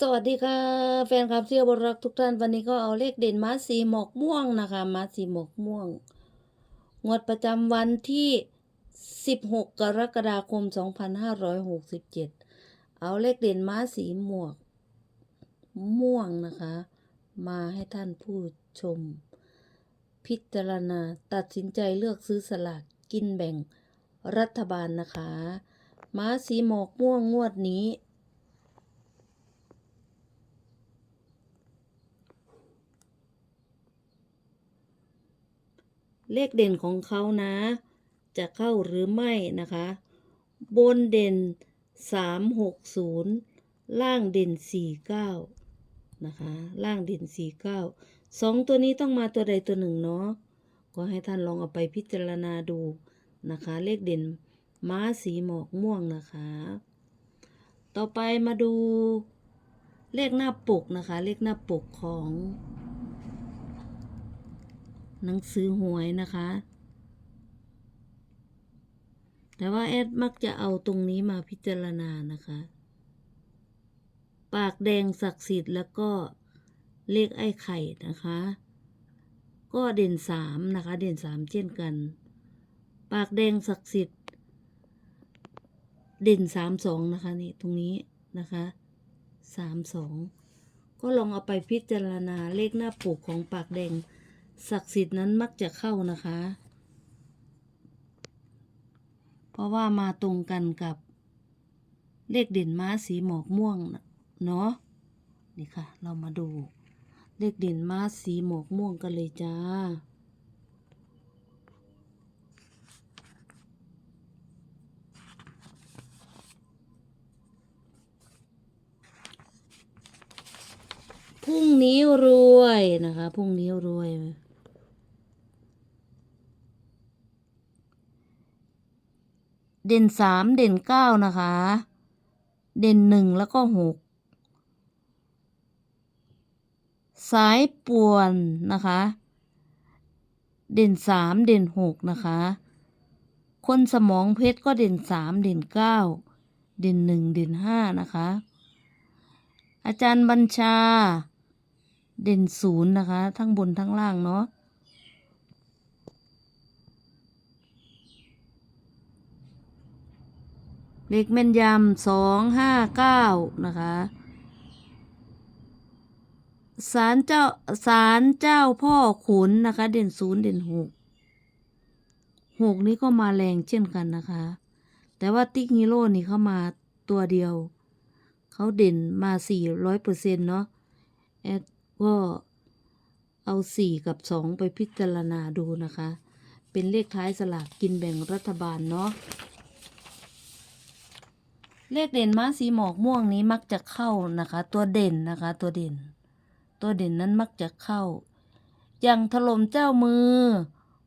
สวัสดีค่ะ แฟนคลับเที่ยวบรักทุกท่านวันนี้ก็เอาเลขเด่นมาสีหมอกม่วงนะคะมาสีหมอกม่วง งวดประจำวันที่ 16 กรกฎาคม 2567 เอาเลขเด่นมาสีหมวก ม่วงนะคะ มาให้ท่านผู้ชม พิจารณาตัดสินใจเลือกซื้อสลากกินแบ่งรัฐบาลนะคะ ม้าสีหมอกม่วงงวดนี้ เลขเด่นของเขานะ จะเข้าหรือไม่นะคะ บนเด่น 360 ล่างเด่น 49 นะคะ ล่างเด่น 49สองตัวนี้ต้องมาตัวใดตัวหนึ่งเนาะก็ให้ท่านลองเอาไปพิจารณาดูนะคะ เลขเด่นม้าสีหมอกม่วงนะคะ ต่อไปมาดูเลขหน้าปกนะคะ เลขหน้าปกของ หนังสือหวยนะคะ แต่ว่าแอดมักจะเอาตรงนี้มาพิจารณานะคะ ปากแดงศักดิ์สิทธิ์แล้วก็เลขไอ้ไข่นะคะ ก็เด่นสามนะคะ เด่นสามเช่นกัน ปากแดงศักดิ์สิทธิ์ เด่นสามสองนะคะนี่ตรงนี้นะคะสามสองก็ลองเอาไปพิจารณาเลขหน้าปกของปากแดง ศักดิ์สิทธิ์นั้นมักจะเข้านะคะ เพราะว่ามาตรงกันกับเลขเด่นม้าสีหมอกม่วงเนาะนี่ค่ะ เรามาดู เลขเด่นม้าสีหมอกม่วงกันเลยจ้าพรุ่งนี้รวยนะคะพรุ่งนี้รวย เด่นสามเด่นเก้านะคะ เด่นหนึ่งแล้วก็หกสายป่วนนะคะ เด่นสามเด่นหกนะคะ คนสมองเพชรก็เด่นสามเด่นเก้าเด่นหนึ่งเด่นห้านะคะ อาจารย์บัญชา เด่นศูนย์นะคะ ทั้งบนทั้งล่างเนาะ เลขแม่นยำสองห้าเก้านะคะสารเจ้าสารเจ้าพ่อขุนนะคะ เด่นศูนย์เด่นหกหกนี้ก็มาแรงเช่นกันนะคะ แต่ว่าติ๊กฮีโร่นี่เข้ามาตัวเดียว เขาเด่นมาสี่ร้อยเปอร์เซ็นต์เนาะแอดก็เอาสี่กับสองไปพิจารณาดูนะคะ เป็นเลขท้ายสลากกินแบ่งรัฐบาลเนาะ เลขเด่นม้าสีหมอกม่วงนี้มักจะเข้านะคะ ตัวเด่นนะคะ ตัวเด่น ตัวเด่นนั้นมักจะเข้า อย่างถล่มเจ้ามือ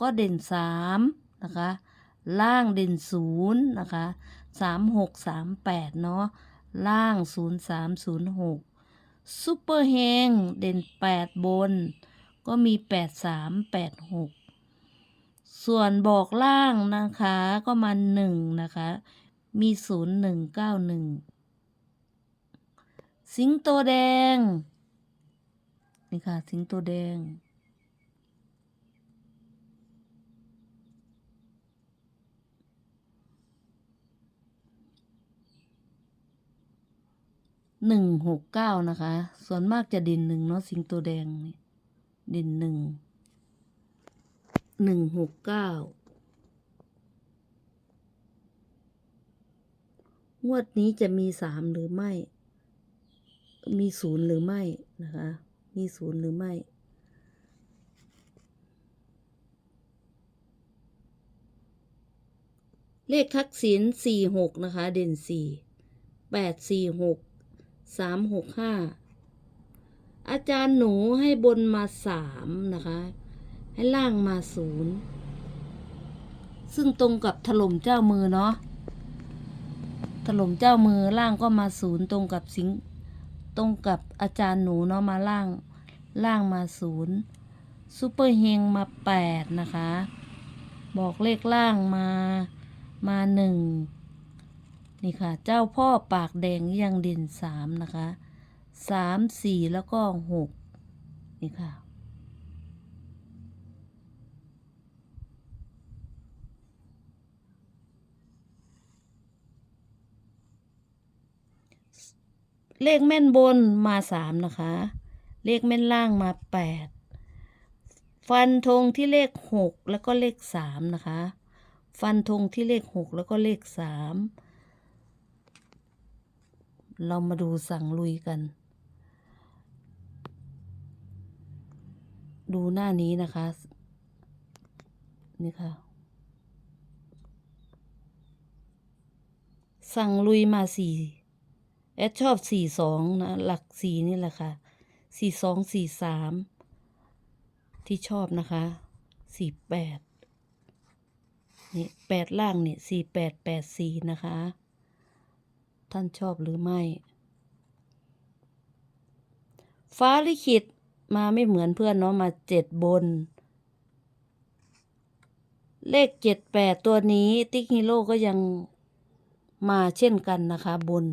ก็เด่นสามนะคะ ล่างเด่นศูนย์นะคะสามหกสามแปดเนาะล่างศูนย์สามศูนย์หกซูเปอร์เฮงเด่นแปดบน ก็มีแปดสามแปดหกส่วนบอกล่างนะคะก็มาหนึ่งนะคะ มีศูนย์หนึ่งเก้าหนึ่งสิงโตแดง นี่ค่ะ สิงโตแดง หนึ่งหกเก้านะคะ ส่วนมากจะเด่นหนึ่งเนาะสิงโตแดงนี่เด่นหนึ่ง หนึ่งหกเก้า งวดนี้จะมีสามหรือไม่ มีศูนย์หรือไม่นะคะ มีศูนย์หรือไม่เลขทักษิณสี่หกนะคะ เด่นสี่แปดสี่หกสามหกห้าอาจารย์หนูให้บนมาสามนะคะ ให้ล่างมาศูนย์ซึ่งตรงกับถล่มเจ้ามือเนาะ ถล่มเจ้ามือล่างก็มาศูนย์ตรงกับสิงตรงกับอาจารย์หนูเนาะมาล่างล่างมาศูนย์ซูเปอร์เฮงมาแปดนะคะ บอกเลขล่างมามาหนึ่งนี่ค่ะ เจ้าพ่อปากแดงยังเด่นสามนะคะสามสี่แล้วก็หกนี่ค่ะ เลขแม่นบนมาสามนะคะ เลขแม่นล่างมาแปดฟันธงที่เลขหกแล้วก็เลขสามนะคะ ฟันธงที่เลขหกแล้วก็เลขสามเรามาดูสั่งลุยกัน ดูหน้านี้นะคะ นี่ค่ะ สั่งลุยมาสี่ แอดชอบสี่สองนะ หลักสี่นี่แหละค่ะสี่สองสี่สามที่ชอบนะคะสี่แปดนี่แปดล่างนี่สี่แปดแปดสี่นะคะ ท่านชอบหรือไม่ ฟ้าลิขิตมาไม่เหมือนเพื่อนเนาะมาเจ็ดบน เลขเจ็ดแปดตัวนี้ ติ๊กฮีโร่ก็ยังมาเช่นกันนะคะบน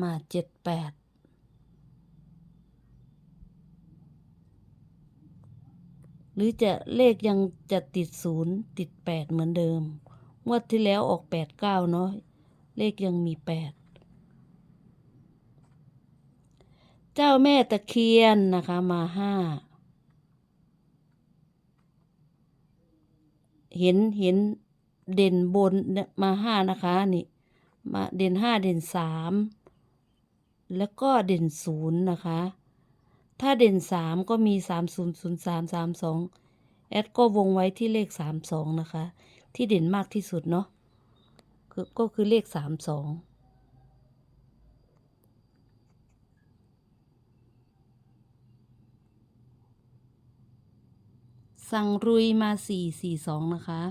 มาเจ็ดแปดหรือจะเลขยังจะติดศูนย์ติดแปดเหมือนเดิมงวดที่แล้วออกแปดเก้าเนาะเลขยังมีแปดเจ้าแม่ตะเคียนนะคะมาห้าเห็นเห็นเด่นบนมาห้านะคะนี่ มาเด่นห้าเด่นสาม แล้วก็เด่นศูนย์นะคะ ถ้าเด่นสามก็มีสามศูนย์ศูนย์สามสามสองแอดก็วงไว้ที่เลขสามสองนะคะ ที่เด่นมากที่สุดเนาะก็คือเลขสามสองสั่งรุยมาสี่สี่สองนะคะ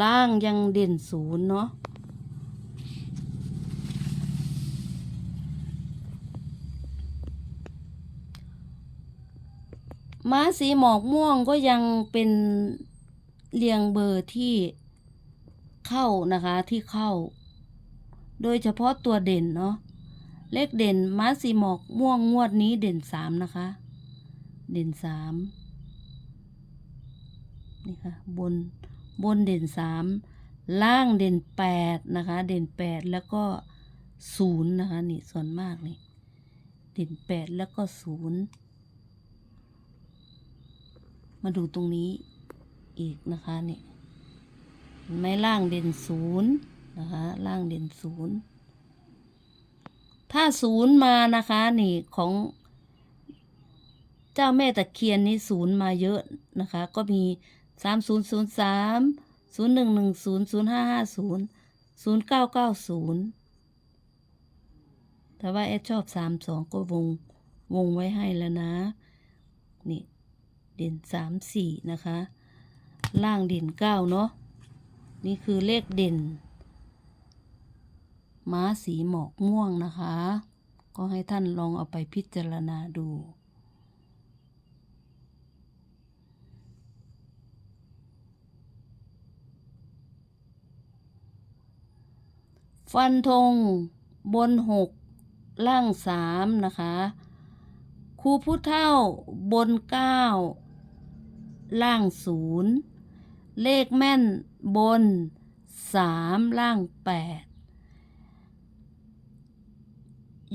ล่างยังเด่นศูนย์เนาะ ม้าสีหมอกม่วงก็ยังเป็นเรียงเบอร์ที่เข้านะคะที่เข้า โดยเฉพาะตัวเด่นเนาะเลขเด่นม้าสีหมอกม่วงงวดนี้เด่นสามนะคะ เด่นสามนี่ค่ะบนบนเด่นสามล่างเด่นแปดนะคะ เด่นแปดแล้วก็ศูนย์นะคะนี่ส่วนมากนี่เด่นแปดแล้วก็ศูนย์ มาดูตรงนี้อีกนะคะนี่ไม่ล่างเด่นศูนย์นะคะล่างเด่นศูนย์ถ้าศูนย์มานะคะนี่ของเจ้าแม่ตะเคียนนี่ศูนย์มาเยอะนะคะ ก็มีสามศูนย์ศูนย์สามศูนย์หนึ่งหนึ่งศูนย์ศูนย์ห้าห้าศูนย์ศูนย์เก้าเก้าศูนย์แต่ว่าแอดชอบสามสองก็วงวงไว้ให้แล้วนะ เด่นสามสี่นะคะ ล่างเด่นเก้าเนาะนี่คือเลขเด่น ม้าสีหมอกม่วงนะคะ ก็ให้ท่านลองเอาไปพิจารณาดูฟันธงบนหกล่างสามนะคะ ครูผู้เท่าบนเก้า ล่างศูนย์เลขแม่นบนสามล่างแปด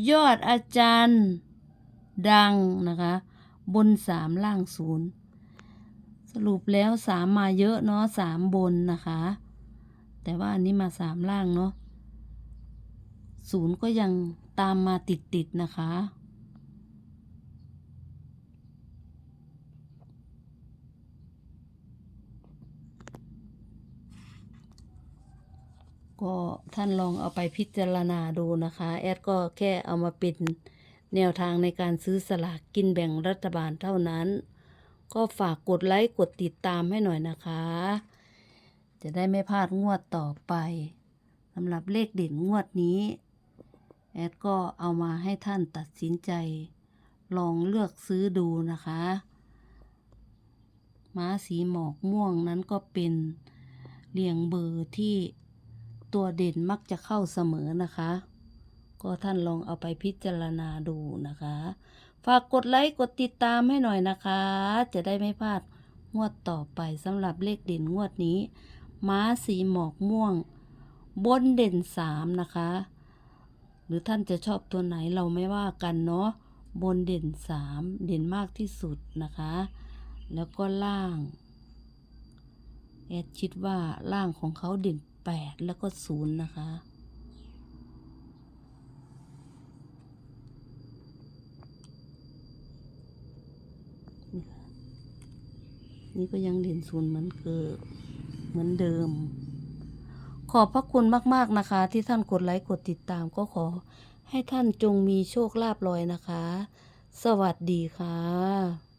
ยอดอาจารย์ดังนะคะ บนสามล่างศูนย์สรุปแล้วสามมาเยอะเนาะสามบนนะคะ แต่ว่าอันนี้มาสามล่างเนาะศูนย์ก็ยังตามมาติดๆนะคะ ก็ท่านลองเอาไปพิจารณาดูนะคะ แอดก็แค่เอามาเป็นแนวทางในการซื้อสลากกินแบ่งรัฐบาลเท่านั้น ก็ฝากกดไลค์กดติดตามให้หน่อยนะคะ จะได้ไม่พลาดงวดต่อไปสำหรับเลขเด่นงวดนี้ แอดก็เอามาให้ท่านตัดสินใจ ลองเลือกซื้อดูนะคะ ม้าสีหมอกม่วงนั้นก็เป็นเรียงเบอร์ที่ ตัวเด่นมักจะเข้าเสมอนะคะ ก็ท่านลองเอาไปพิจารณาดูนะคะ ฝากกดไลค์กดติดตามให้หน่อยนะคะ จะได้ไม่พลาดงวดต่อไปสำหรับเลขเด่นงวดนี้ ม้าสีหมอกม่วง บนเด่นสามนะคะ หรือท่านจะชอบตัวไหนเราไม่ว่ากันเนาะบนเด่นสามเด่นมากที่สุดนะคะ แล้วก็ล่างแอดคิดว่าล่างของเขาเด่น แปดแล้วก็ศูนย์นะคะ นี่ก็ยังเด่นศูนย์เหมือนเกิดเหมือนเดิม ขอบพระคุณมาก ๆ นะคะ ที่ท่านกดไลค์กดติดตามก็ขอให้ท่านจงมีโชคลาภลอยนะคะ สวัสดีค่ะ